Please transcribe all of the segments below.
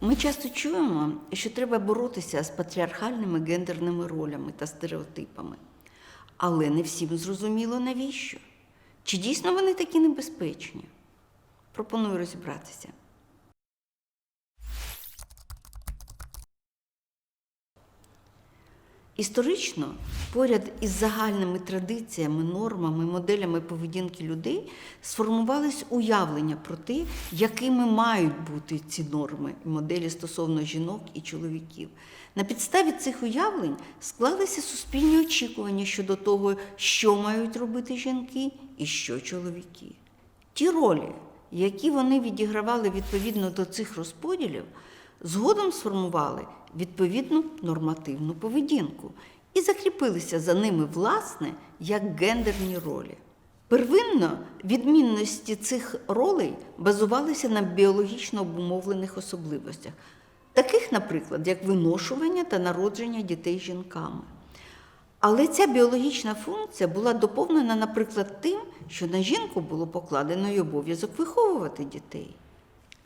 Ми часто чуємо, що треба боротися з патріархальними гендерними ролями та стереотипами. Але не всім зрозуміло навіщо. Чи дійсно вони такі небезпечні? Пропоную розібратися. Історично, поряд із загальними традиціями, нормами, моделями поведінки людей сформувались уявлення про те, якими мають бути ці норми і моделі стосовно жінок і чоловіків. На підставі цих уявлень склалися суспільні очікування щодо того, що мають робити жінки і що чоловіки. Ті ролі, які вони відігравали відповідно до цих розподілів, згодом сформували відповідну нормативну поведінку і закріпилися за ними, власне, як гендерні ролі. Первинно відмінності цих ролей базувалися на біологічно обумовлених особливостях, таких, наприклад, як виношування та народження дітей жінками. Але ця біологічна функція була доповнена, наприклад, тим, що на жінку було покладено й обов'язок виховувати дітей.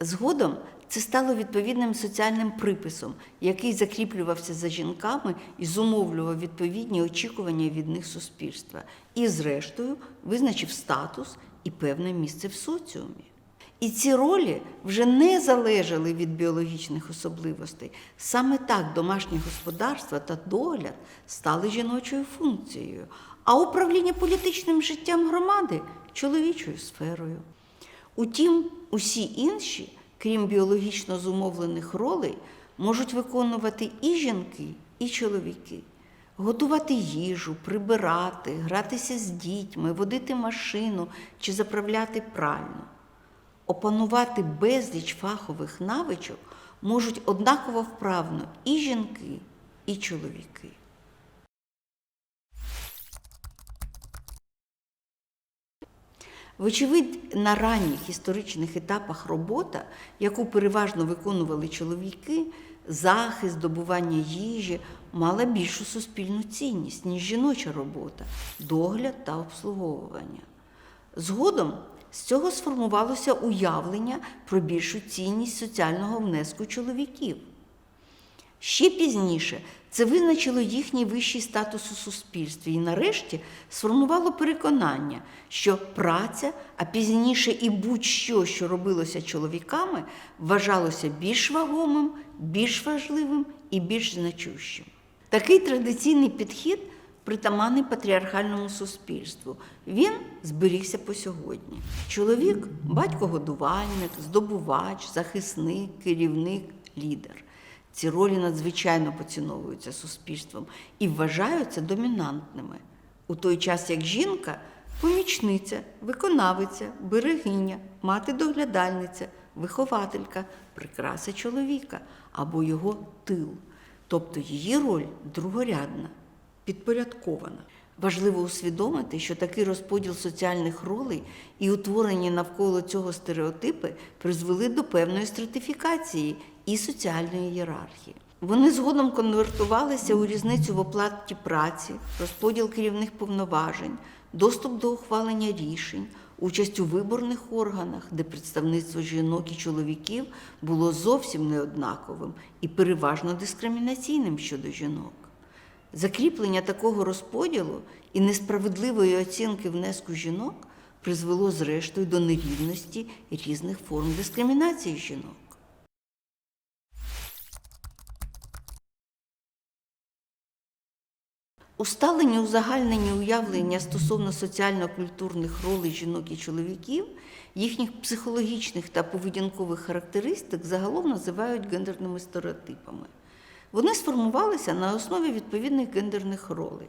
Згодом це стало відповідним соціальним приписом, який закріплювався за жінками і зумовлював відповідні очікування від них суспільства, і, зрештою, визначив статус і певне місце в соціумі. І ці ролі вже не залежали від біологічних особливостей. Саме так домашнє господарство та догляд стали жіночою функцією, а управління політичним життям громади чоловічою сферою. Утім, усі інші, крім біологічно зумовлених ролей, можуть виконувати і жінки, і чоловіки. Готувати їжу, прибирати, гратися з дітьми, водити машину чи заправляти пральну. Опанувати безліч фахових навичок можуть однаково вправно і жінки, і чоловіки. Вочевидь, на ранніх історичних етапах робота, яку переважно виконували чоловіки, захист, добування їжі, мала більшу суспільну цінність, ніж жіноча робота, догляд та обслуговування. Згодом з цього сформувалося уявлення про більшу цінність соціального внеску чоловіків. Ще пізніше це визначило їхній вищий статус у суспільстві і нарешті сформувало переконання, що праця, а пізніше і будь-що, що робилося чоловіками, вважалося більш вагомим, більш важливим і більш значущим. Такий традиційний підхід притаманний патріархальному суспільству. Він зберігся по сьогодні. Чоловік батько-годувальник, здобувач, захисник, керівник, лідер. Ці ролі надзвичайно поціновуються суспільством і вважаються домінантними. У той час як жінка помічниця, виконавиця, берегиня, мати-доглядальниця, вихователька, прикраса чоловіка або його тил. Тобто її роль другорядна, підпорядкована. Важливо усвідомити, що такий розподіл соціальних ролей і утворені навколо цього стереотипи призвели до певної стратифікації і соціальної ієрархії. Вони згодом конвертувалися у різницю в оплаті праці, розподіл керівних повноважень, доступ до ухвалення рішень, участь у виборних органах, де представництво жінок і чоловіків було зовсім неоднаковим і переважно дискримінаційним щодо жінок. Закріплення такого розподілу і несправедливої оцінки внеску жінок призвело зрештою до нерівності різних форм дискримінації жінок. Усталені узагальнені уявлення стосовно соціально-культурних ролей жінок і чоловіків, їхніх психологічних та поведінкових характеристик загалом називають гендерними стереотипами. Вони сформувалися на основі відповідних гендерних ролей.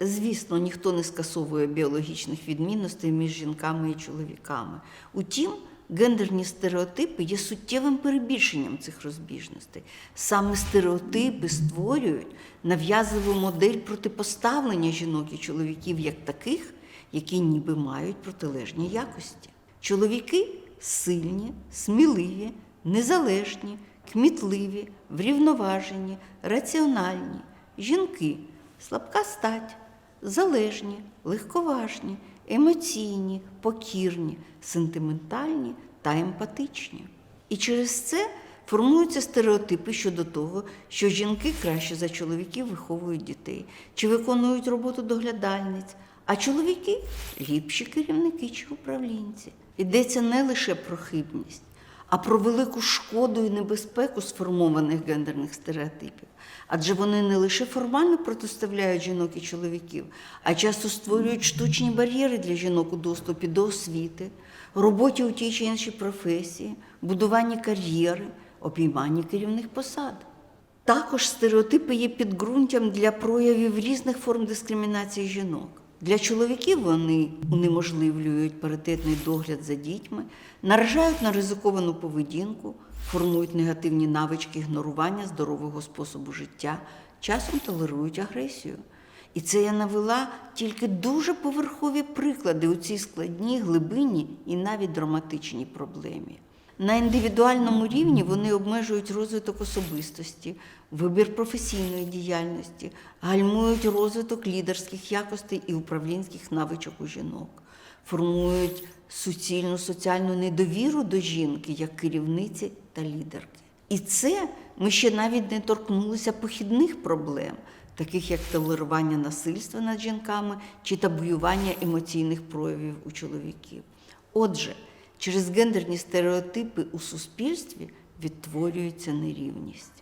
Звісно, ніхто не скасовує біологічних відмінностей між жінками і чоловіками. Утім, гендерні стереотипи є суттєвим перебільшенням цих розбіжностей. Саме стереотипи створюють нав'язливу модель протипоставлення жінок і чоловіків як таких, які ніби мають протилежні якості. Чоловіки сильні, сміливі, незалежні, кмітливі, врівноважені, раціональні. Жінки слабка стать, залежні, легковажні, емоційні, покірні, сентиментальні та емпатичні. І через це формуються стереотипи щодо того, що жінки краще за чоловіків виховують дітей чи виконують роботу доглядальниць, а чоловіки ліпші керівники чи управлінці. Йдеться не лише про хибність, а про велику шкоду і небезпеку сформованих гендерних стереотипів. Адже вони не лише формально протиставляють жінок і чоловіків, а часто створюють штучні бар'єри для жінок у доступі до освіти, роботі у тій чи іншій професії, будуванні кар'єри, обійманні керівних посад. Також стереотипи є підґрунтям для проявів різних форм дискримінації жінок. Для чоловіків вони унеможливлюють паритетний догляд за дітьми, наражають на ризиковану поведінку, формують негативні навички ігнорування здорового способу життя, часом толерують агресію. І це я навела тільки дуже поверхові приклади у цій складній, глибинній і навіть драматичній проблемі. На індивідуальному рівні вони обмежують розвиток особистості, вибір професійної діяльності, гальмують розвиток лідерських якостей і управлінських навичок у жінок, формують суцільну соціальну недовіру до жінки як керівниці та лідерки. І це ми ще навіть не торкнулися похідних проблем, таких як толерування насильства над жінками чи табуювання емоційних проявів у чоловіків. Отже, через гендерні стереотипи у суспільстві відтворюється нерівність.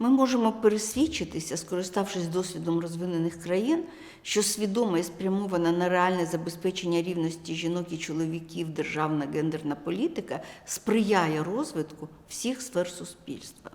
Ми можемо пересвідчитися, скориставшись досвідом розвинених країн, що свідома і спрямована на реальне забезпечення рівності жінок і чоловіків державна гендерна політика сприяє розвитку всіх сфер суспільства.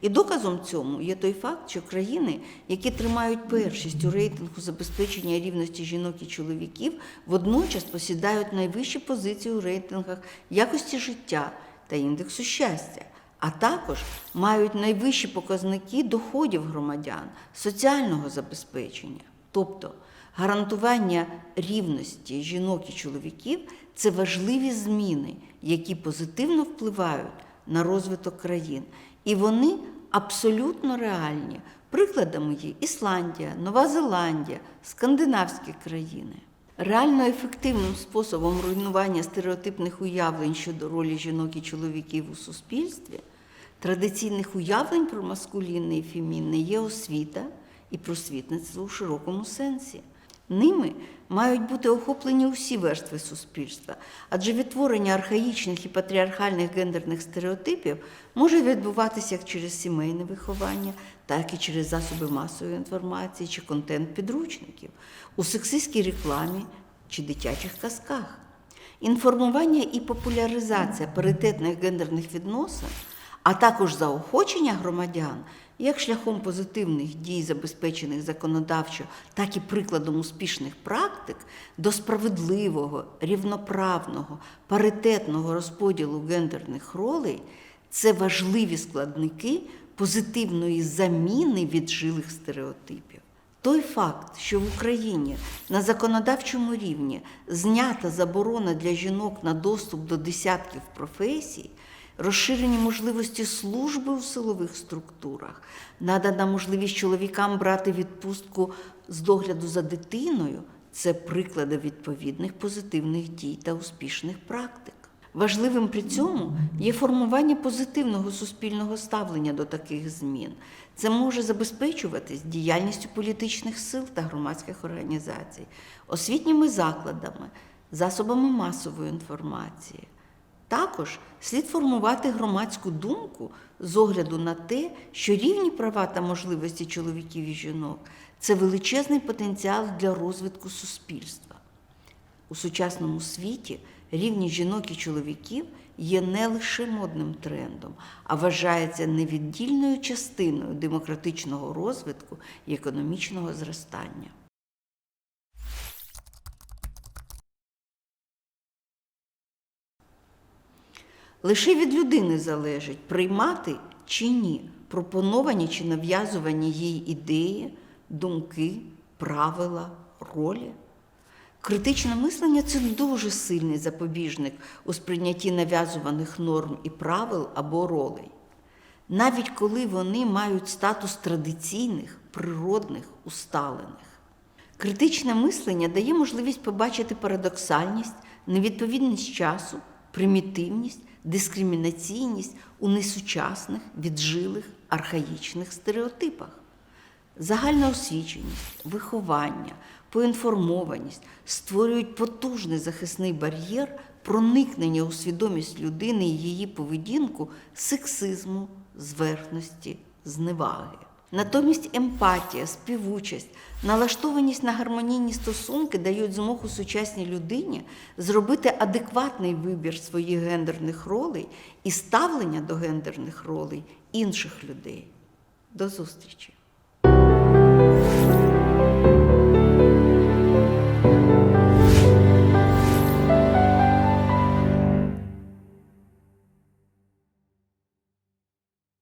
І доказом цьому є той факт, що країни, які тримають першість у рейтингу забезпечення рівності жінок і чоловіків, водночас посідають найвищі позиції у рейтингах якості життя та індексу щастя а також мають найвищі показники доходів громадян, соціального забезпечення. Тобто гарантування рівності жінок і чоловіків це важливі зміни, які позитивно впливають на розвиток країн. І вони абсолютно реальні. Прикладами є Ісландія, Нова Зеландія, скандинавські країни. Реально ефективним способом руйнування стереотипних уявлень щодо ролі жінок і чоловіків у суспільстві, традиційних уявлень про маскулінне і фемінне є освіта і просвітництво у широкому сенсі. Ними мають бути охоплені усі верстви суспільства, адже відтворення архаїчних і патріархальних гендерних стереотипів може відбуватися як через сімейне виховання, так і через засоби масової інформації чи контент підручників, у сексистській рекламі чи дитячих казках. Інформування і популяризація паритетних гендерних відносин, а також заохочення громадян як шляхом позитивних дій, забезпечених законодавчо, так і прикладом успішних практик до справедливого, рівноправного, паритетного розподілу гендерних ролей це важливі складники позитивної заміни віджилих стереотипів. Той факт, що в Україні на законодавчому рівні знята заборона для жінок на доступ до десятків професій, розширені можливості служби у силових структурах, надана можливість чоловікам брати відпустку з догляду за дитиною це приклади відповідних позитивних дій та успішних практик. Важливим при цьому є формування позитивного суспільного ставлення до таких змін. Це може забезпечуватись діяльністю політичних сил та громадських організацій, освітніми закладами, засобами масової інформації. Також слід формувати громадську думку з огляду на те, що рівні права та можливості чоловіків і жінок це величезний потенціал для розвитку суспільства. У сучасному світі рівність жінок і чоловіків є не лише модним трендом, а вважається невіддільною частиною демократичного розвитку і економічного зростання. Лише від людини залежить приймати чи ні пропоновані чи нав'язувані їй ідеї, думки, правила, ролі. Критичне мислення це дуже сильний запобіжник у сприйнятті нав'язуваних норм і правил або ролей, навіть коли вони мають статус традиційних, природних, усталених. Критичне мислення дає можливість побачити парадоксальність, невідповідність часу, примітивність, дискримінаційність у несучасних, віджилих, архаїчних стереотипах. Загальна освіченість, виховання, поінформованість створюють потужний захисний бар'єр проникнення у свідомість людини і її поведінку сексизму, зверхності, зневаги. Натомість емпатія, співучасть, налаштованість на гармонійні стосунки дають змогу сучасній людині зробити адекватний вибір своїх гендерних ролей і ставлення до гендерних ролей інших людей. До зустрічі!